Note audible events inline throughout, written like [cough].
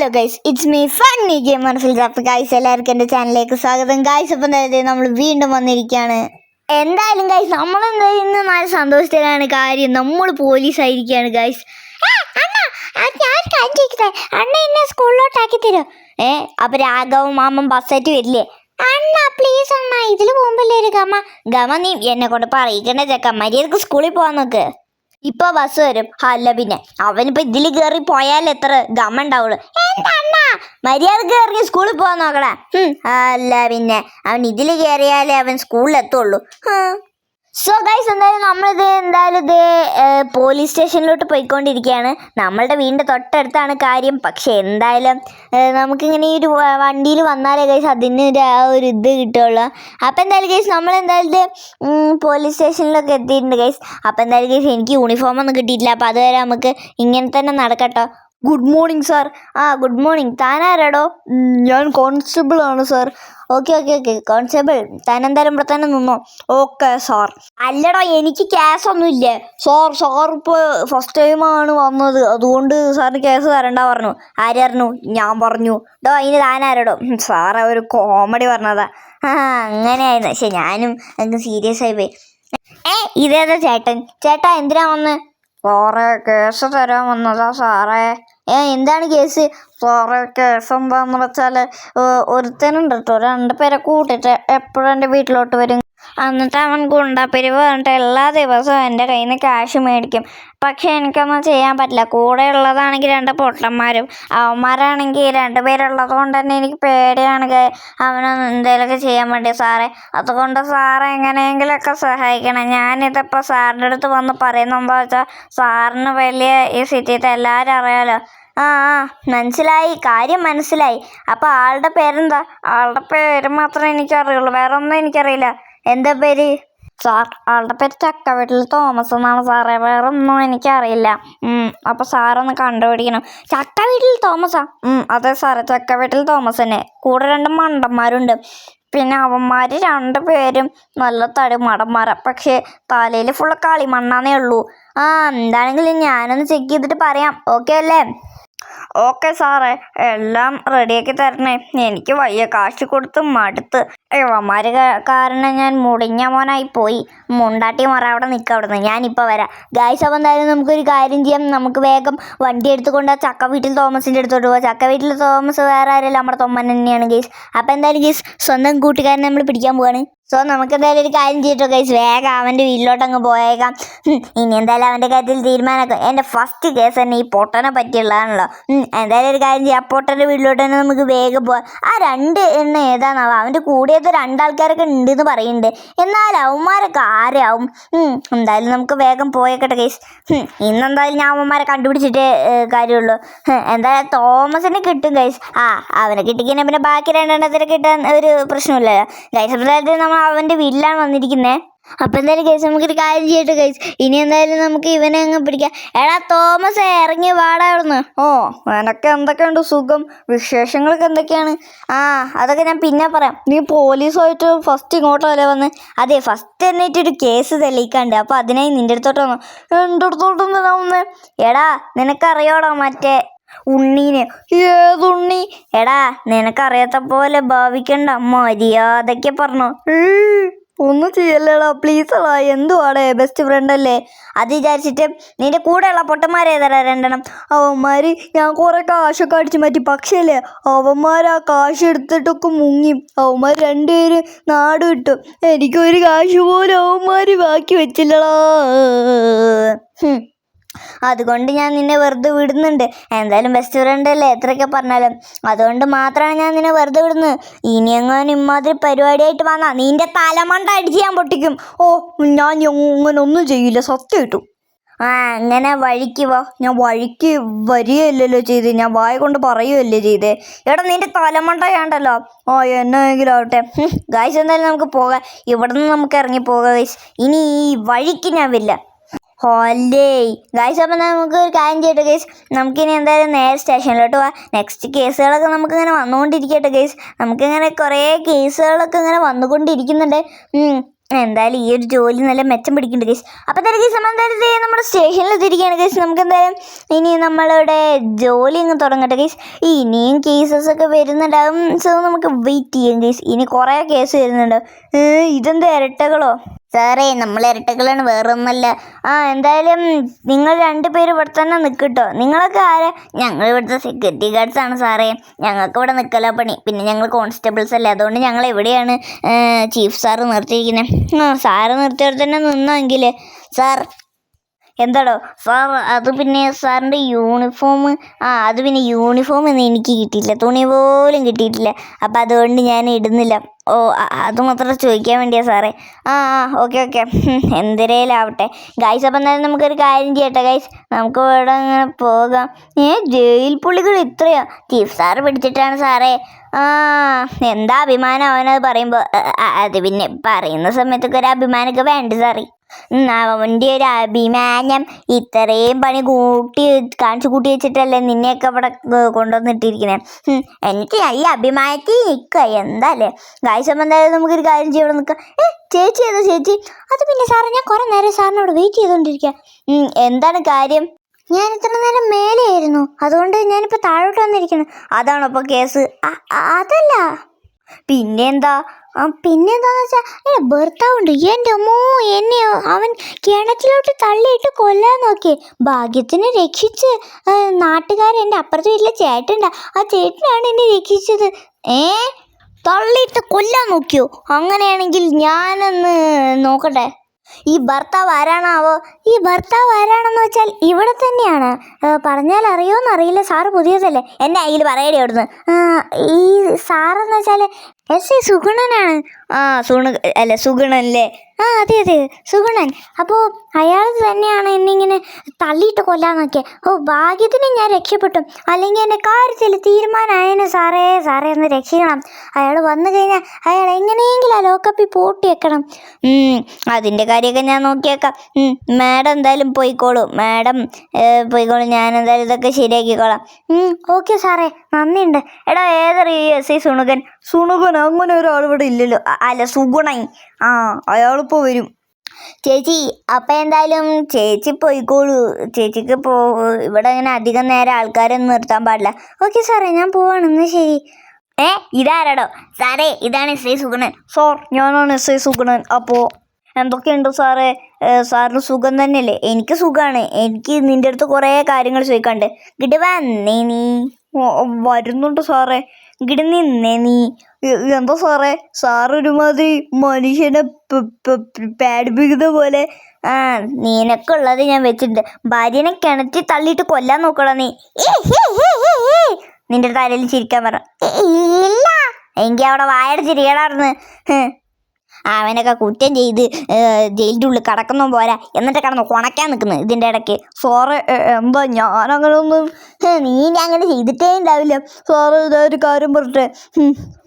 Hello guys it's me funny gamer Phils അപ്പോൾ guys എല്ലാവർക്കും എന്റെ ചാനലിലേക്ക് സ്വാഗതം. ഗൈസ് അപ്പം എന്തായാലും നമ്മൾ വീണ്ടും വന്നിരിക്കുകയാണ് എന്തായാലും ഗൈസ് നമ്മൾ എന്തായാലും ഇന്ന് നല്ല സന്തോഷത്തിലാണ് കാര്യം. നമ്മൾ പോലീസ് ആയിരിക്കുകയാണ് ഗൈസ് അണ്ണ എന്നെ സ്കൂളിലോട്ടാക്കി തരും ഏ അപ്പൊ രാഘവും മാമൻ ബസ്സായിട്ട് വരില്ലേ? അണ്ണ പ്ലീസ് അണ്ണ ഇതിൽ പോകുമ്പോഴേ ഒരു ഗമ? ഗമ നീ എന്നെ കൊണ്ട് പറയിക്കണ്ട ചെക്ക മര്യാദയ്ക്ക് സ്കൂളിൽ പോവാൻ നോക്ക്. ഇപ്പൊ ബസ് വരും. അല്ല പിന്നെ അവനിപ്പോ ഇതിൽ കേറി പോയാൽ എത്ര ഗമ ഉണ്ടാവുള്ളൂ. മര്യാദ മര്യാദയ്ക്ക് സ്കൂളിൽ പോവാൻ നോക്കടാ അല്ല പിന്നെ അവൻ ഇതിൽ കയറിയാലേ അവൻ സ്കൂളിൽ എത്തുള്ളൂ. സോ ഗൈസ് എന്തായാലും നമ്മളിത് എന്തായാലും ഇത് പോലീസ് സ്റ്റേഷനിലോട്ട് പോയിക്കൊണ്ടിരിക്കുകയാണ്. നമ്മളുടെ വീടിന്റെ തൊട്ടടുത്താണ് കാര്യം. പക്ഷെ എന്തായാലും നമുക്കിങ്ങനെ ഈ ഒരു വണ്ടിയിൽ വന്നാലേ ഗൈസ് അതിന് ഒരു ആ ഒരു ഇത് കിട്ടുള്ളൂ അപ്പോൾ എന്തായാലും ഗൈസ് നമ്മൾ എന്തായാലും പോലീസ് സ്റ്റേഷനിലൊക്കെ എത്തിയിട്ടുണ്ട് ഗൈസ് അപ്പോൾ എന്തായാലും ഗൈസ് എനിക്ക് യൂണിഫോം ഒന്നും കിട്ടിയിട്ടില്ല. അപ്പോൾ അതുവരെ നമുക്ക് ഇങ്ങനെ തന്നെ നടക്കട്ടോ. Good morning sir. ആ ഗുഡ് മോർണിംഗ്. താനാരാടോ? ഞാൻ കോൺസ്റ്റബിൾ ആണ് sir. Okay okay okay. Constable. താൻ എന്തായാലും ഇവിടെ തന്നെ നിന്നോ. Okay sir. അല്ലടോ എനിക്ക് കേസ് ഒന്നുമില്ല സാർ സാർ ഇപ്പോൾ ഫസ്റ്റ് ടൈമാണ് വന്നത്. അതുകൊണ്ട് സാറിന് കേസ് തരണ്ട പറഞ്ഞു. ആരായിരുന്നു ഞാൻ പറഞ്ഞു. ഡോ അതിന് താനാരടോ? സാർ ഒരു കോമഡി പറഞ്ഞതാ. ആ അങ്ങനെയായിരുന്നു. പക്ഷെ ഞാനും അങ്ങ് സീരിയസ് ആയി പോയി. ഏ ഇതേതാ ചേട്ടൻ? ചേട്ടാ എന്തിനാ വന്ന്? സാറേ കേസ് തരാൻ വന്നതാ സാറേ. ഏ എന്താണ് കേസ്? സാറേ കേസ് എന്താന്ന് വെച്ചാൽ ഒരുത്തനുണ്ട് കേട്ടോ രണ്ട് പേരെ കൂട്ടിട്ട് എപ്പോഴും എന്റെ വീട്ടിലോട്ട് വരും. എന്നിട്ട് അവൻ ഗുണ്ടപ്പിരിവ് പറഞ്ഞിട്ട് എല്ലാ ദിവസവും എന്റെ കയ്യിൽ നിന്ന് ക്യാഷ് മേടിക്കും. പക്ഷേ എനിക്കൊന്നും ചെയ്യാൻ പറ്റില്ല. കൂടെ ഉള്ളതാണെങ്കിൽ രണ്ട് പൊട്ടന്മാരും അവന്മാരാണെങ്കിൽ രണ്ട് പേരുള്ളത് കൊണ്ട് തന്നെ എനിക്ക് പേടിയാണ്. അവനൊന്ന് എന്തെങ്കിലുമൊക്കെ ചെയ്യാൻ വേണ്ടി സാറേ. അതുകൊണ്ട് സാറ് എങ്ങനെയെങ്കിലുമൊക്കെ സഹായിക്കണം. ഞാനിതിപ്പോൾ സാറിന്റെ അടുത്ത് വന്ന് പറയുന്നത് വെച്ചാൽ സാറിന് വലിയ ഈ സിറ്റിയിലത്തെ എല്ലാവരും അറിയാലോ. ആ ആ മനസ്സിലായി. കാര്യം മനസ്സിലായി. അപ്പോൾ ആളുടെ പേരെന്താ? ആളുടെ പേര് മാത്രമേ എനിക്കറിയുള്ളൂ. വേറെ ഒന്നും എനിക്കറിയില്ല. എന്താ പേര്? സാർ ആളുടെ പേര് ചക്കവീട്ടിൽ തോമസ് എന്നാണ് സാറേ. വേറെ ഒന്നും എനിക്കറിയില്ല അപ്പോൾ സാറൊന്ന് കണ്ടുപിടിക്കണം. ചക്കവീട്ടിൽ തോമസാ? അതെ സാറേ. ചക്കവീട്ടിൽ തോമസ് തന്നെ കൂടെ രണ്ട് മണ്ടന്മാരുണ്ട്. പിന്നെ അവന്മാർ രണ്ട് പേരും നല്ല തടി മടന്മാരാ പക്ഷേ തലയിൽ ഫുള്ള് കളിമണ്ണാന്നേ ഉള്ളൂ. ആ എന്താണെങ്കിലും ഞാനൊന്ന് ചെക്ക് ചെയ്തിട്ട് പറയാം. ഓക്കെ അല്ലേ? ഓക്കെ സാറേ എല്ലാം റെഡിയാക്കി തരണേ. എനിക്ക് വയ്യ കാശ് കൊടുത്ത് മടുത്ത്. ഇവന്മാര് കാരണം ഞാൻ മുടിഞ്ഞ മോനായി പോയി. മുണ്ടാട്ടി മറ അവിടെ നിൽക്കുക അവിടെ നിന്ന് ഞാനിപ്പോൾ വരാം. ഗായ്സ് അപ്പം എന്തായാലും നമുക്കൊരു കാര്യം ചെയ്യാം. നമുക്ക് വേഗം വണ്ടി എടുത്തുകൊണ്ട് ചക്ക വീട്ടിൽ തോമസിന്റെ അടുത്തോട്ട് പോകാം ചക്ക വീട്ടിൽ തോമസ് വേറെ ആരല്ല നമ്മുടെ തൊമ്മൻ തന്നെയാണ് ഗൈസ് അപ്പോൾ എന്തായാലും ഗൈസ് സ്വന്തം കൂട്ടുകാരനെ നമ്മൾ പിടിക്കാൻ പോവാണ്. സോ നമുക്ക് എന്തായാലും ഒരു കാര്യം ചെയ്തിട്ടോ ഗൈസ് വേഗം അവന്റെ വീട്ടിലോട്ട് അങ്ങ് പോയേക്കാം ഇനി എന്തായാലും അവന്റെ കാര്യത്തിൽ തീരുമാനമാക്കും. എന്റെ ഫസ്റ്റ് കേസ് തന്നെ ഈ പൊട്ടനെ പറ്റിയുള്ളതാണല്ലോ. എന്തായാലും ഒരു കാര്യം ചെയ്യാം. പൊട്ടന്റെ വീട്ടിലോട്ട് തന്നെ നമുക്ക് വേഗം പോവാം. ആ രണ്ട് എണ്ണ ഏതാണാവോ? അവന്റെ കൂടിയത് രണ്ടാൾക്കാരൊക്കെ ഉണ്ടെന്ന് പറയുന്നുണ്ട്. എന്നാൽ അവന്മാരൊക്കെ ആരാവും? എന്തായാലും നമുക്ക് വേഗം പോയേക്കട്ടെ ഗൈസ് ഇന്നെന്തായാലും ഞാൻ അവന്മാരെ കണ്ടുപിടിച്ചിട്ടേ കാര്യമുള്ളൂ. എന്തായാലും തോമസിന് കിട്ടും ഗൈസ് ആ അവനെ കിട്ടിക്കഴിഞ്ഞാൽ പിന്നെ ബാക്കി രണ്ടെണ്ണത്തിന് കിട്ടാൻ ഒരു പ്രശ്നമില്ലല്ലോ. ഗൈസ് എന്തായാലും നമ്മൾ അവന്റെ വീട്ടിലാണ് വന്നിരിക്കുന്നത് അപ്പം എന്തായാലും കേസ് നമുക്കൊരു കാര്യം ചെയ്യട്ടെ കേസ് ഇനി എന്തായാലും നമുക്ക് ഇവനെ അങ്ങ് പിടിക്കാം. എടാ തോമസ് ഇറങ്ങി വാടാവിടുന്ന് ഓ എനക്ക് എന്തൊക്കെയുണ്ട് സുഖം? വിശേഷങ്ങളൊക്കെ എന്തൊക്കെയാണ്? ആ അതൊക്കെ ഞാൻ പിന്നെ പറയാം. നീ പോലീസുമായിട്ട് ഫസ്റ്റ് ഇങ്ങോട്ടല്ലേ വന്ന്? അതെ ഫസ്റ്റ് എന്നിട്ട് ഒരു കേസ് തെളിയിക്കാണ്ട് അപ്പോൾ അതിനായി നിന്റെ അടുത്തോട്ട് വന്നു. എന്റെ അടുത്തോട്ട് എന്തിനാ വന്നേ? എടാ നിനക്കറിയോടാ മറ്റേ ഉണ്ണീനെ. ഏതുണ്ണി എടാ നിനക്കറിയാത്ത പോലെ ഭാവിക്കണ്ട. മര്യാദയ്ക്ക് പറഞ്ഞു. ഒന്നും ചെയ്യല്ലടാ. പ്ലീസ് എടാ എന്തുവാടേ? ബെസ്റ്റ് ഫ്രണ്ട് അല്ലേ? അത് വിചാരിച്ചിട്ട് നിന്റെ കൂടെയുള്ള പൊട്ടന്മാരേതടാ രണ്ടെണ്ണം? അവന്മാർ ഞാൻ കുറെ കാശൊക്കെ അടിച്ചു മാറ്റി. പക്ഷേ അല്ലേ അവന്മാർ ആ കാശ് എടുത്തിട്ടൊക്കെ മുങ്ങി. അവന്മാർ രണ്ടുപേര് നാട് വിട്ടു. എനിക്കൊരു കാശ് പോലും അവന്മാര് ബാക്കി വെച്ചില്ലടാ. അതുകൊണ്ട് ഞാൻ നിന്നെ വെറുതെ വിടുന്നുണ്ട്. എന്തായാലും ബെസ്റ്റ് ഫ്രണ്ട് അല്ലേ? എത്രയൊക്കെ പറഞ്ഞാലും. അതുകൊണ്ട് മാത്രമാണ് ഞാൻ നിന്നെ വെറുതെ വിടുന്നത്. ഇനി എങ്ങാനും ഇമാതിരി പരിപാടിയായിട്ട് വന്നാൽ നിന്റെ തലമണ്ട അടിച്ച് ഞാൻ പൊട്ടിക്കും. ഓ ഞാൻ അങ്ങനെ ഒന്നും ചെയ്യില്ല. സത്യം കിട്ടും. ആ അങ്ങനെ വഴിക്ക് വാ. ഞാൻ വഴിക്ക് വരികയല്ലല്ലോ ചെയ്ത്. ഞാൻ വായ കൊണ്ട് പറയുകയല്ലേ ചെയ്ത്. എടാ നിന്റെ തലമണ്ടയാണ്ടല്ലോ ഓ എന്നെങ്കിലും ആവട്ടെ. ഗായ്സ് എന്തായാലും നമുക്ക് പോകാം. ഇവിടെ നിന്ന് നമുക്ക് ഇറങ്ങി പോകാം ഗൈസ് ഇനി ഈ വഴിക്ക് ഞാൻ വരില്ല. ഹോലേ. ഗൈസ് അപ്പം നമുക്ക് ഒരു കാര്യം ചെയ്യട്ടെ ഗൈസ് നമുക്കിനി എന്തായാലും നേരെ സ്റ്റേഷനിലോട്ട് പോവാം. നെക്സ്റ്റ് കേസുകളൊക്കെ നമുക്ക് നമുക്കിങ്ങനെ വന്നുകൊണ്ടിരിക്കട്ടെ ഗൈസ് നമുക്കിങ്ങനെ കുറേ കേസുകളൊക്കെ ഇങ്ങനെ വന്നുകൊണ്ടിരിക്കുന്നുണ്ട്. എന്തായാലും ഈ ഒരു ജോലി നല്ല മെച്ചം പിടിക്കുന്നുണ്ട് ഗൈസ് അപ്പം തന്നെ ഗൈസ് നമ്മൾ എന്തായാലും നമ്മുടെ സ്റ്റേഷനിൽ എത്തിയിരിക്കുകയാണ് ഗൈസ് നമുക്ക് എന്തായാലും ഇനി നമ്മളുടെ ജോലി അങ്ങ് തുടങ്ങട്ടെ ഗൈസ് ഇനിയും കേസസ് ഒക്കെ വരുന്നുണ്ടാകും സോ നമുക്ക് വെയിറ്റ് ചെയ്യാം ഗൈസ് ഇനി കുറേ കേസ് വരുന്നുണ്ടാവും ഇതെന്താ ഇരട്ടകളോ? സാറേ നമ്മൾ ഇരട്ടകളാണ് വേറെ ഒന്നല്ല ആ എന്തായാലും നിങ്ങൾ രണ്ടുപേരും ഇവിടെ തന്നെ നിൽക്കട്ടോ. നിങ്ങളൊക്കെ ആരാ? ഞങ്ങൾ ഇവിടുത്തെ സെക്യൂരിറ്റി ആണ് സാറേ. ഞങ്ങൾക്ക് ഇവിടെ നിൽക്കല പണി. പിന്നെ ഞങ്ങൾ കോൺസ്റ്റബിൾസ് അല്ലേ? അതുകൊണ്ട് ഞങ്ങൾ എവിടെയാണ് ചീഫ് സാറ് നിർത്തിയിരിക്കുന്നത് സാറ് നിർത്തിയവിടെ തന്നെ നിന്നെങ്കിൽ സാർ എന്താടോ? സാർ അത് പിന്നെ സാറിന്റെ യൂണിഫോം. ആ അത് പിന്നെ യൂണിഫോം ഒന്നും എനിക്ക് കിട്ടിയില്ല തുണി പോലും കിട്ടിയിട്ടില്ല. അപ്പോൾ അതുകൊണ്ട് ഞാൻ ഇടുന്നില്ല. ഓ അത് മാത്രം ചോദിക്കാൻ വേണ്ടിയാ സാറേ. ആ ആ ഓക്കെ ഓക്കെ. [laughs] എന്തരേലാവട്ടെ. ഗൈസ് അപ്പം എന്തായാലും നമുക്കൊരു കാര്യം ചെയ്യട്ടെ ഗൈസ് നമുക്ക് ഇവിടെ അങ്ങനെ പോകാം. ഏ ജയിൽ പുള്ളികൾ ഇത്രയോ? ചീഫ് സാറ് പിടിച്ചിട്ടാണ് സാറേ. ആ എന്താ അഭിമാനം അവനത് പറയുമ്പോൾ അത് പിന്നെ പറയുന്ന സമയത്തൊക്കെ ഒരു അഭിമാനമൊക്കെ വേണ്ട സാറേ. അവന്റെ ഒരു അഭിമാനം ഇത്രയും പണി കൂട്ടി കാണിച്ചു കൂട്ടി വെച്ചിട്ടല്ലേ നിന്നെയൊക്കെ ഇവിടെ കൊണ്ടുവന്നിട്ടിരിക്കുന്നത് എനിക്ക് ഈ അഭിമാനത്തിൽ നിൽക്കുക. എന്താല്ലേ? ഗായ്സം എന്തായാലും നമുക്കൊരു കാര്യം ചെയ്യണം നിൽക്കാം. ഏ ചേച്ചി ഏതാ ചേച്ചി? അത് പിന്നെ സാറേ ഞാൻ കുറേ നേരം സാറിനോട് വെയിറ്റ് ചെയ്തുകൊണ്ടിരിക്കുക എന്താണ് കാര്യം? ഞാൻ ഇത്ര നേരം മേലെയായിരുന്നു. അതുകൊണ്ട് ഞാനിപ്പോൾ താഴോട്ട് വന്നിരിക്കുന്നു അതാണോ ഇപ്പോൾ കേസ് അതല്ല. പിന്നെന്താ? പിന്നെന്താന്ന് വെച്ചാൽ എന്റെ ഭർത്താവുണ്ട്. എന്റെ അമ്മോ എന്നെ അവൻ കിണറ്റിലോട്ട് തള്ളിയിട്ട് കൊല്ലാൻ നോക്കി ഭാഗ്യത്തിന് രക്ഷിച്ച് നാട്ടുകാരൻ എന്റെ അപ്പുറത്തെ വീട്ടിലെ ചേട്ടന്റെ ആ ചേട്ടനാണ് എന്നെ രക്ഷിച്ചത്. ഏ? തള്ളിയിട്ട് കൊല്ലാൻ നോക്കിയോ? അങ്ങനെയാണെങ്കിൽ ഞാനൊന്ന് നോക്കട്ടെ. ഈ ഭർത്താവ് ആരാണാവോ? ഈ ഭർത്താവ് ആരാണെന്ന് വെച്ചാൽ ഇവിടെ തന്നെയാണ്. പറഞ്ഞാൽ അറിയോന്ന് അറിയില്ല. സാറ് പുതിയതല്ലേ? എന്നെ കയ്യിൽ പറയടി അവിടുന്ന്. ഈ സാറെന്ന് വെച്ചാൽ എസ് എ സുഗുണനാണ്. ആ സുഗുണ അല്ല സുഗുണൻ അല്ലേ ആ അതെ അതെ. സുഗുണൻ. അപ്പോൾ അയാൾ തന്നെയാണ് എന്നെ ഇങ്ങനെ തള്ളിയിട്ട് കൊല്ലാന്നൊക്കെ ഓ ഭാഗ്യത്തിന് ഞാൻ രക്ഷപ്പെട്ടു. അല്ലെങ്കിൽ എന്റെ കാര്യത്തിൽ തീരുമാനമായേനെ സാറേ സാറേ ഒന്ന് രക്ഷിക്കണം. അയാൾ വന്നു കഴിഞ്ഞാൽ അയാൾ എങ്ങനെയെങ്കിലും ആ ലോക്കപ്പിൽ പൂട്ടിയേക്കണം. അതിന്റെ കാര്യമൊക്കെ ഞാൻ നോക്കിയേക്കാം. മാഡം എന്തായാലും പോയിക്കോളൂ. മാഡം പോയിക്കോളൂ. ഞാൻ എന്തായാലും ഇതൊക്കെ ശരിയാക്കിക്കോളാം. ഓക്കെ സാറേ. നന്ദിയുണ്ട്. എടാ ഏതൊരു എസ് സുണുകൻ? സുണുകൻ അങ്ങനെ ഒരാൾ ഇവിടെ ഇല്ലല്ലോ. അല്ല സുഗുണൻ. ആ അയാളിപ്പോൾ വരും. ചേച്ചി അപ്പം എന്തായാലും ചേച്ചി പോയിക്കോളൂ. ചേച്ചിക്ക് പോ ഇവിടെ അങ്ങനെ അധികം നേരം ആൾക്കാരൊന്നും നിർത്താൻ പാടില്ല. ഓക്കെ സാറേ ഞാൻ പോവാണ്. എന്നാൽ ശരി. ഏ ഇതാരാടോ? സാറേ ഇതാണ് എസ് ഐ സുഗണൻ. സാർ ഞാനാണ് എസ് ഐ സുഗണൻ. അപ്പോൾ എന്തൊക്കെയുണ്ട് സാറേ? സാറിന് സുഖം തന്നെയല്ലേ? എനിക്ക് സുഖമാണ് എനിക്ക് നിന്റെ അടുത്ത് കുറേ കാര്യങ്ങൾ ചോദിക്കാണ്ട് ഇങ്ങോട്ട് വന്നേ നീ. വരുന്നുണ്ട് സാറേ. ഇങ്ങോട്ട് നിന്നേ നീ. എന്താ സാറേ? സാർ ഒരുമാതിരി മനുഷ്യനെ പേടിപ്പിക്കുന്ന പോലെ. ആ നിനക്കുള്ളത് ഞാൻ വെച്ചിട്ടുണ്ട്. ഭാര്യനെ കിണറ്റി തള്ളിയിട്ട് കൊല്ലാൻ നോക്കടാ നീ. നിന്റെ തലയിൽ ചിരിക്കാൻ പറ. ഇല്ല. അവിടെ വായട ചിരികടാർന്ന് അവനൊക്കെ കുറ്റം ചെയ്ത് ജയിലിന്റെ ഉള്ളിൽ കിടക്കുന്ന പോരാ. എന്നിട്ട് കിടന്ന് കുണയ്ക്കാൻ നിൽക്കുന്നു ഇതിന്റെ ഇടയ്ക്ക്. സോറ് എന്തോ അങ്ങനെ ഒന്നും നീ അങ്ങനെ ചെയ്തിട്ടേ ഉണ്ടാവില്ല. സോറ് ഇതാ ഒരു കാര്യം പറഞ്ഞിട്ട്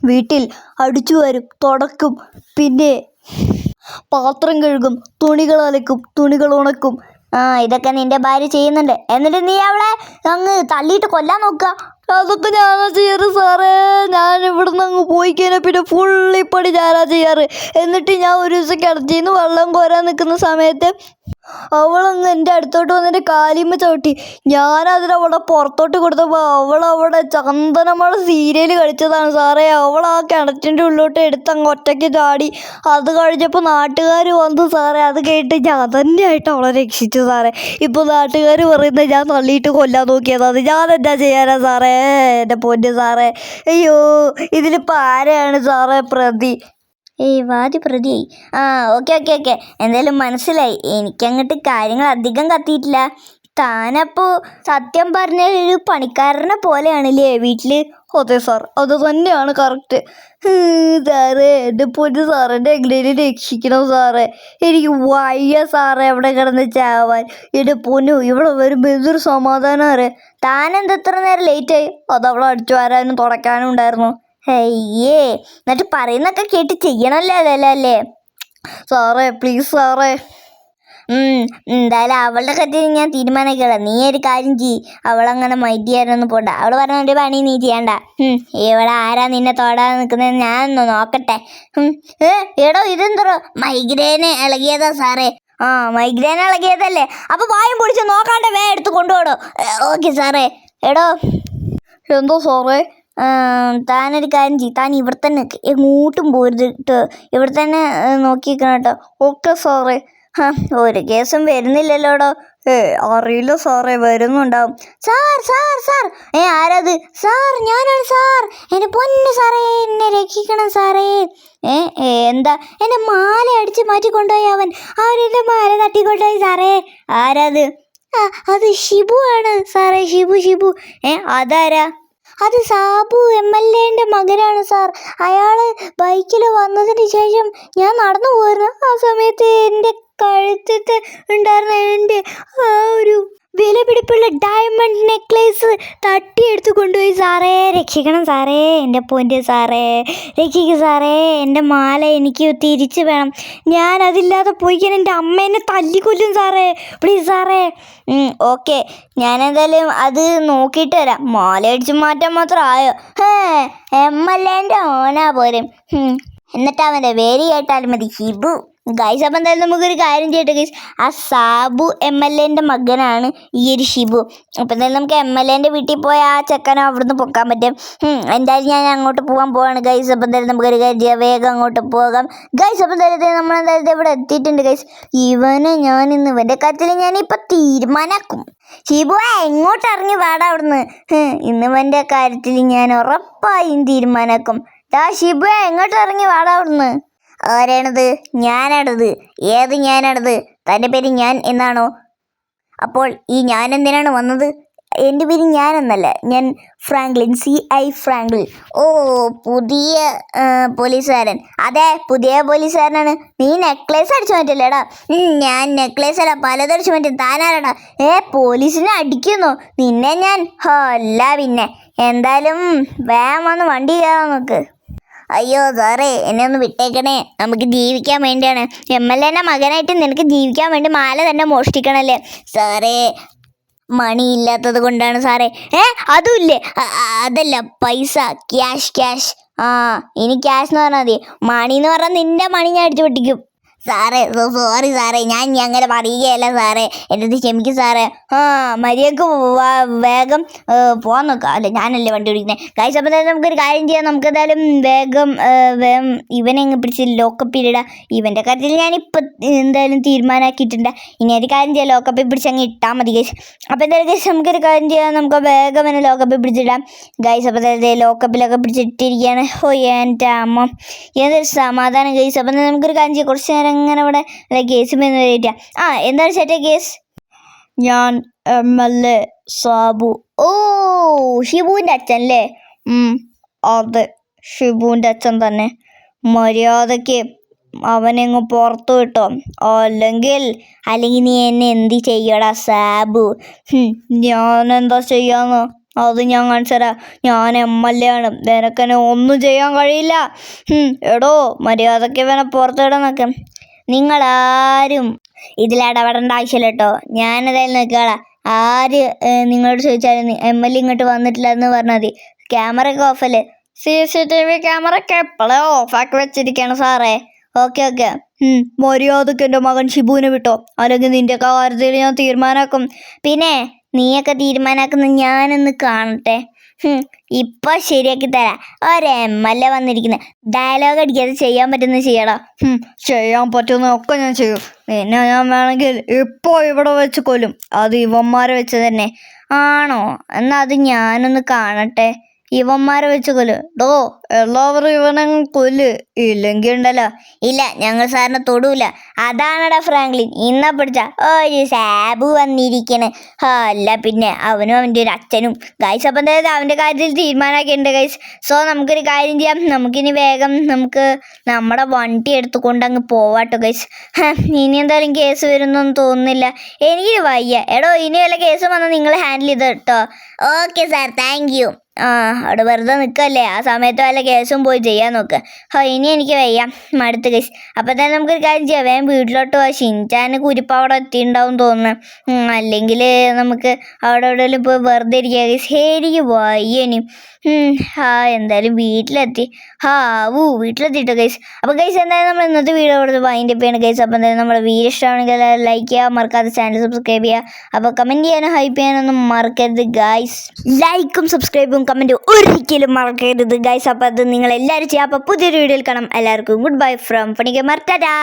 വീട്ടിൽ അടിച്ചു വരും തുടക്കും പിന്നെ പാത്രം കഴുകും തുണികൾ അലക്കും തുണികൾ ഉണക്കും. ആ ഇതൊക്കെ നിന്റെ ഭാര്യ ചെയ്യുന്നുണ്ട്. എന്നിട്ട് നീ അവളെ അങ്ങ് തള്ളിയിട്ട് കൊല്ലാൻ നോക്കുക. അതൊക്കെ ഞാനാ ചെയ്യാറ് സാറേ. ഞാൻ ഇവിടുന്ന് അങ്ങ് പോയി കഴിഞ്ഞാൽ പിന്നെ ഫുള്ളി പണി ഞാനാ ചെയ്യാറ്. എന്നിട്ട് ഞാൻ ഒരു ദിവസം കിടത്തിന്ന് വെള്ളം കോരാൻ നിൽക്കുന്ന സമയത്ത് അവളങ്ങ് എന്റെ അടുത്തോട്ട് വന്നിട്ട് കാലിമ്മ ചവിട്ടി. ഞാനതിന് അവളെ പുറത്തോട്ട് കൊടുത്തപ്പോൾ അവളവിടെ ചന്ദനമഴ സീരിയൽ കളിച്ചതാണ് സാറേ. അവൾ ആ കിണറ്റിന്റെ ഉള്ളിലോട്ട് എടുത്ത് അങ്ങ് ഒറ്റയ്ക്ക് ചാടി. അത് കഴിഞ്ഞപ്പോൾ നാട്ടുകാർ വന്നു സാറേ. അത് കേട്ട് ഞാൻ തന്നെയായിട്ട് അവളെ രക്ഷിച്ചു സാറേ. ഇപ്പോൾ നാട്ടുകാർ പറയുന്നത് ഞാൻ തള്ളിയിട്ട് കൊല്ലാൻ നോക്കിയതാണ് ഞാൻ എന്താ ചെയ്യാനാ സാറേ? എന്റെ പൊന്ന് സാറേ. അയ്യോ ഇതിലിപ്പോൾ ആരെയാണ് സാറേ പ്രതി? ഏയ് വാതി പ്രതിയായി ആ ഓക്കെ ഓക്കെ ഓക്കെ. എന്തായാലും മനസ്സിലായി. എനിക്കങ്ങോട്ട് കാര്യങ്ങൾ അധികം കത്തിയിട്ടില്ല. താനപ്പോൾ സത്യം പറഞ്ഞ ഒരു പണിക്കാരനെ പോലെയാണല്ലേ വീട്ടിൽ അതെ സാർ അത് തന്നെയാണ് കറക്റ്റ്. സാറേ എന്റെ പൊന്ന് സാറേ എന്നെ എങ്ങനെയും രക്ഷിക്കണം സാറേ. എനിക്ക് വയ്യ സാറേ എവിടെ കിടന്ന് ചാവാൻ. എന്റെ പൊന്നു ഇവിടെ വരുമ്പോൾ എന്തൊരു സമാധാനം അറിയാം താനെന്താ ഇത്ര നേരം ലേറ്റായി അത് അവളെ അടിച്ചു വരാനും തുടയ്ക്കാനും ഉണ്ടായിരുന്നു. അയ്യേ എന്നിട്ട് പറയുന്നൊക്കെ കേട്ട് ചെയ്യണമല്ലോ അതല്ലേ? അല്ലേ സാറേ പ്ലീസ് സാറേ. എന്തായാലും അവളുടെ കാര്യത്തിൽ ഞാൻ തീരുമാനിക്കല നീ ഒരു കാര്യം ചെയ് അവളങ്ങനെ മൈൻഡ് ചെയ്യാനൊന്നും പോണ്ട. അവൾ പറഞ്ഞ പണി നീ ചെയ്യണ്ട. ഇവിടെ ആരാ നിന്നെ തൊടാൻ നിൽക്കുന്നത് ഞാനൊന്ന് നോക്കട്ടെ. എടോ ഇതെന്തോ മൈഗ്രെയിന് ഇളകിയതാ സാറേ. ആ മൈഗ്രെയിൻ ഇളകിയതല്ലേ? അപ്പൊ വായും പൊടിച്ച് നോക്കാണ്ട് വേ എടുത്ത് കൊണ്ടുപോടോ. ഓക്കെ സാറേ. എടോ. എന്തോ സാറേ? താനൊരു കാര്യം ചെയ്യ്. താൻ ഇവിടെ തന്നെ നിക്ക്. എങ്ങോട്ടും പോരുത് കേട്ടോ ഇവിടെ തന്നെ നോക്കിക്കണം കേട്ടോ ഓക്കെ സാറേ ഹാ ഒരു കേസും വരുന്നില്ലല്ലോടോ. ഏ അറിയില്ല സാറേ വരുന്നുണ്ടാവും. Sir sir sir. ഏ ആരത്? സാർ ഞാനാണ് സാർ. എന്റെ പൊന്നു സാറേ എന്നെ രക്ഷിക്കണം സാറേ. ഏ എന്താ? എന്റെ മാല അടിച്ച് മാറ്റി കൊണ്ടുപോയി അവൻ അവരെന്റെ മാല തട്ടിക്കൊണ്ടുപോയി സാറേ. ആരത്? അത് ഷിബു ആണ്. സാറേ ഷിബു ഷിബു. ഏ അതാരാ? അത് സാബു എം എൽ എന്റെ മകനാണ് സാർ. അയാൾ ബൈക്കിൽ വന്നതിന് ശേഷം ഞാൻ നടന്നു പോയിരുന്നു ആ സമയത്ത് എന്റെ കഴുത്തത്ത് ഉണ്ടായിരുന്ന എന്റെ ആ ഒരു വിലപിടിപ്പുള്ള ഡയമണ്ട് നെക്ലേസ് തട്ടിയെടുത്ത് കൊണ്ടുപോയി. സാറേ രക്ഷിക്കണം സാറേ എന്റെ പൊന്റെ സാറേ രക്ഷിക്കും സാറേ എന്റെ മാല എനിക്ക് തിരിച്ചു വേണം. ഞാൻ അതില്ലാതെ പോയിക്കാൻ എന്റെ അമ്മേനെ തല്ലിക്കൊല്ലും സാറേ. പ്ലീസ് സാറേ. ഓക്കെ ഞാനെന്തായാലും അത് നോക്കിയിട്ട് വരാം. മാല അടിച്ച് മാറ്റാൻ മാത്രം ആയോ ഹേ എം എൽ എന്റെ ഓനാ പോരും. എന്നിട്ട് അവന്റെ വേരി കേട്ടാൽ മതി ഹിബു. ഗൈസ് അപ്പം എന്തായാലും നമുക്കൊരു കാര്യം ചെയ്യട്ടെ ഗൈസ് ആ സാബു എം എൽ എന്റെ മകനാണ് ഈ ഒരു ഷിബു. അപ്പം എന്തായാലും നമുക്ക് എം എൽ എന്റെ വീട്ടിൽ പോയി ആ ചെക്കനെ അവിടുന്ന് പൊക്കാൻ പറ്റും. എന്തായാലും ഞാൻ അങ്ങോട്ട് പോകാൻ പോവാണ് ഗൈസ് അപ്പം എന്തായാലും നമുക്കൊരു കാര്യം ചെയ്യാം. വേഗം അങ്ങോട്ട് പോകാം. ഗൈസ് അപ്പം എന്തായാലും നമ്മൾ എന്തായാലും ഇവിടെ എത്തിയിട്ടുണ്ട് ഗൈസ് ഇവനെ ഞാൻ ഇന്ന് ഇവന്റെ കാര്യത്തിൽ ഞാനിപ്പോൾ തീരുമാനാക്കും. ഷിബു എങ്ങോട്ട് ഇറങ്ങി വാടാ അവിടുന്ന്? ഇന്ന് ഇവന്റെ കാര്യത്തിൽ ഞാൻ ഉറപ്പായും തീരുമാനാക്കും. ഷിബു എങ്ങോട്ട് ഇറങ്ങി വാടാ അവിടുന്ന്? ആരാണത്? ഞാനാണത്. ഏത് ഞാനാണത്? തന്റെ പേര് ഞാൻ എന്നാണോ? അപ്പോൾ ഈ ഞാൻ എന്തിനാണ് വന്നത്? എന്റെ പേര് ഞാനെന്നല്ല ഞാൻ ഫ്രാങ്ക്ലിൻ സി ഐ ഫ്രാങ്ക്ലിൻ. ഓ പുതിയ പോലീസുകാരൻ. അതെ പുതിയ പോലീസുകാരനാണ്. നീ നെക്ലേസ് അടിച്ചു മാറ്റില്ലേടാ ഞാൻ നെക്ലേസ് അല്ല പലതടിച്ചു മാറ്റി. താനാരടാ? ഏ പോലീസിനെ അടിക്കുന്നു. നിന്നെ ഞാൻ. ഹോ, അല്ല പിന്നെ. എന്തായാലും വേഗം വന്ന് വണ്ടി കയറാൻ നോക്ക് അയ്യോ സാറേ എന്നെ ഒന്ന് വിട്ടേക്കണേ. നമുക്ക് ജീവിക്കാൻ വേണ്ടിയാണ്. എം എൽ എന്റെ മകനായിട്ട് നിനക്ക് ജീവിക്കാൻ വേണ്ടി മാല തന്നെ മോഷ്ടിക്കണല്ലേ? സാറേ മണി ഇല്ലാത്തത് കൊണ്ടാണ് സാറേ. ഏ അതുമില്ലേ അതല്ല പൈസ ക്യാഷ് ക്യാഷ് ആ ഇനി ക്യാഷ് എന്ന് പറഞ്ഞാൽ മതി. മണി എന്ന് പറഞ്ഞാൽ നിന്റെ മണി ഞാൻ അടിച്ചു പൊട്ടിക്കും. സാറേ സോ സോറി സാറേ. ഞാൻ ഇനി അങ്ങനെ പറയുകയല്ല സാറേ. അടുത്ത് ക്ഷമിക്കും സാറേ. ആ മര്യാദയ്ക്ക് വേഗം പോകാൻ നോക്കാം. അല്ല ഞാനല്ലേ വണ്ടി ഓടിക്കുന്നത് കാഴ്ച അപ്പം തന്നെ നമുക്കൊരു കാര്യം ചെയ്യാം. നമുക്ക് എന്തായാലും വേഗം വേഗം ഇവനെ അങ്ങ് പിടിച്ച് ലോക്കപ്പിൽ ഇടാം. ഇവന്റെ കാര്യത്തിൽ ഞാനിപ്പോൾ എന്തായാലും തീരുമാനമാക്കിയിട്ടുണ്ട് ഇനി ഒരു കാര്യം ചെയ്യാം. ലോക്കപ്പിൽ പിടിച്ച് അങ്ങ് ഇട്ടാൽ മതി ഗൈസ് അപ്പോൾ എന്തായാലും ഗൈസ് നമുക്കൊരു കാര്യം ചെയ്യാം. നമുക്ക് വേഗം തന്നെ ലോക്കപ്പിൽ പിടിച്ചിടാം ഗൈസ് അപ്പോൾ തന്നെ ലോക്കപ്പിലൊക്കെ പിടിച്ചിട്ടിരിക്കുകയാണ് ഓ എന്റെ അമ്മ. എന്തൊരു സമാധാനം ഗൈസ് അപ്പം നമുക്കൊരു കാര്യം ചെയ്യാം. കുറച്ച് നേരം ഇങ്ങനെ ഇവിടെ കേസ് വരിക ആ എന്താണ് ചേട്ടാ കേസ് ഞാൻ എം എൽ എ സാബു. ഓ ഷിബുവിന്റെ അച്ഛൻ അല്ലേ അതെ ഷിബുവിന്റെ അച്ഛൻ തന്നെ. മര്യാദയ്ക്ക് അവനെങ്ങ് പുറത്തു വിട്ടോ? അല്ലെങ്കിൽ അല്ലെങ്കിൽ നീ എന്നെ എന്ത് ചെയ്യടാ സാബു? ഞാൻ എന്താ ചെയ്യാന്ന്? അത് ഞാൻ കാണിച്ചു തരാം. ഞാൻ എം എൽ എ ആണ്. നിനക്കെന്നെ ഒന്നും ചെയ്യാൻ കഴിയില്ല. എടോ മര്യാദയ്ക്ക് ഇവനെ പുറത്തുവിടാന്നൊക്കെ നിങ്ങളാരും ഇതിൽ ഇടപെടേണ്ട ആവശ്യമില്ല കേട്ടോ. ഞാനതായാലും നിൽക്കാളാ ആര് നിങ്ങളോട് ചോദിച്ചാലും എം എൽ എ ഇങ്ങോട്ട് വന്നിട്ടില്ല എന്ന് പറഞ്ഞാൽ മതി. ക്യാമറ ഒക്കെ ഓഫല്ലേ C C T V camera ഒക്കെ എപ്പോഴേ ഓഫാക്കി വെച്ചിരിക്കണം സാറേ. Okay okay. ഉം, മര്യാദയ്ക്ക് എന്റെ മകൻ ഷിബുവിനെ വിട്ടോ. അല്ലെങ്കിൽ നിന്റെ കാര്യത്തിൽ ഞാൻ തീരുമാനാക്കും. പിന്നെ നീയൊക്കെ തീരുമാനാക്കുന്ന ഞാനൊന്ന് കാണട്ടെ. ഇപ്പൊ ശരിയാക്കി തരാം. ഒരു എൽ വന്നിരിക്കുന്നത് ഡയലോഗ് അടിക്കാതെ ചെയ്യാൻ പറ്റുന്ന ചെയ്യടാ. ചെയ്യാൻ പറ്റുന്ന ഒക്കെ ഞാൻ ചെയ്യും. പിന്നെ ഞാൻ വേണമെങ്കിൽ ഇപ്പോൾ ഇവിടെ വെച്ച് കൊല്ലും. അത് ഇവന്മാരെ വെച്ച് തന്നെ. ആണോ? എന്നാ അത് ഞാനൊന്ന് കാണട്ടെ. ഇവന്മാരെ വെച്ച് കൊല്ലും. ഡോ എല്ലാവരും ഇവനെ കൊല്ല്. ഇല്ലെങ്കിൽ ഉണ്ടല്ലോ ഇല്ല ഞങ്ങൾ സാറിനെ തൊടൂല. അതാണടാ ഫ്രാങ്ക്ലിൻ. ഇന്ന പിടിച്ച. ഒരു സാബു വന്നിരിക്കണ്. അല്ല പിന്നെ അവനും അവന്റെ ഒരു അച്ഛനും. ഗൈസ് അപ്പം എന്തായാലും അവന്റെ കാര്യത്തിൽ തീരുമാനമാക്കിയിട്ടുണ്ട് ഗൈസ് സോ നമുക്കൊരു കാര്യം ചെയ്യാം. നമുക്കിനി വേഗം നമുക്ക് നമ്മുടെ വണ്ടി എടുത്തുകൊണ്ട് അങ്ങ് പോവാട്ടോ ഗൈസ് ഇനി എന്തായാലും കേസ് വരുന്നൊന്നും തോന്നുന്നില്ല. എനിക്ക് വയ്യ. എടോ ഇനി വല്ല കേസ് വന്നാൽ നിങ്ങൾ ഹാൻഡിൽ ചെയ്ത്. കേട്ടോ ഓക്കെ സാർ താങ്ക് യു ആ അവിടെ വെറുതെ നിൽക്കല്ലേ ആ സമയത്ത് വല്ല കേസും പോയി ചെയ്യാൻ നോക്കുക ഹോ ഇനി എനിക്ക് വയ്യ. മടുത്ത് കേസ് അപ്പോൾ തന്നെ നമുക്കൊരു കാര്യം ചെയ്യാം. വേഗം വീട്ടിലോട്ട് പോവാം ഷിൻചാന് കുരിപ്പ് അവിടെ എത്തിയിട്ടുണ്ടാവും തോന്നുന്നു. അല്ലെങ്കിൽ നമുക്ക് അവിടെ എവിടെയെങ്കിലും പോയി വെറുതെ ഇരിക്കുക ഗൈസ് ശരിക്ക് വയ്യനി ഹാ എന്തായാലും വീട്ടിലെത്തി. ഹാ ഊ വീട്ടിലെത്തിട്ടോ കേസ് അപ്പോൾ കേസ് എന്തായാലും നമ്മൾ ഇന്നത്തെ വീഡിയോ കൊടുത്ത് വൈൻഡ് അപ്പ് കേസ് അപ്പോൾ എന്തായാലും നമ്മുടെ വീഡിയോ ഇഷ്ടമാണെങ്കിൽ ലൈക്ക് ചെയ്യുക. മറക്കാതെ ചാനൽ സബ്സ്ക്രൈബ് ചെയ്യുക. അപ്പോൾ കമന്റ് ചെയ്യാനും ഹൈപ്പ് ചെയ്യാനൊന്നും മറക്കരുത് ഗായ്സ് ലൈക്കും സബ്സ്ക്രൈബും കമന്റും ഒരിക്കലും മറക്കരുത് ഗായ്സ് അപ്പോൾ അത് നിങ്ങൾ എല്ലാവരും ചെയ്യുക അപ്പോൾ പുതിയൊരു വീഡിയോയിൽ കാണാം. എല്ലാവർക്കും ഗുഡ് ബൈ ഫ്രം പണിക്ക് മർട്ടാ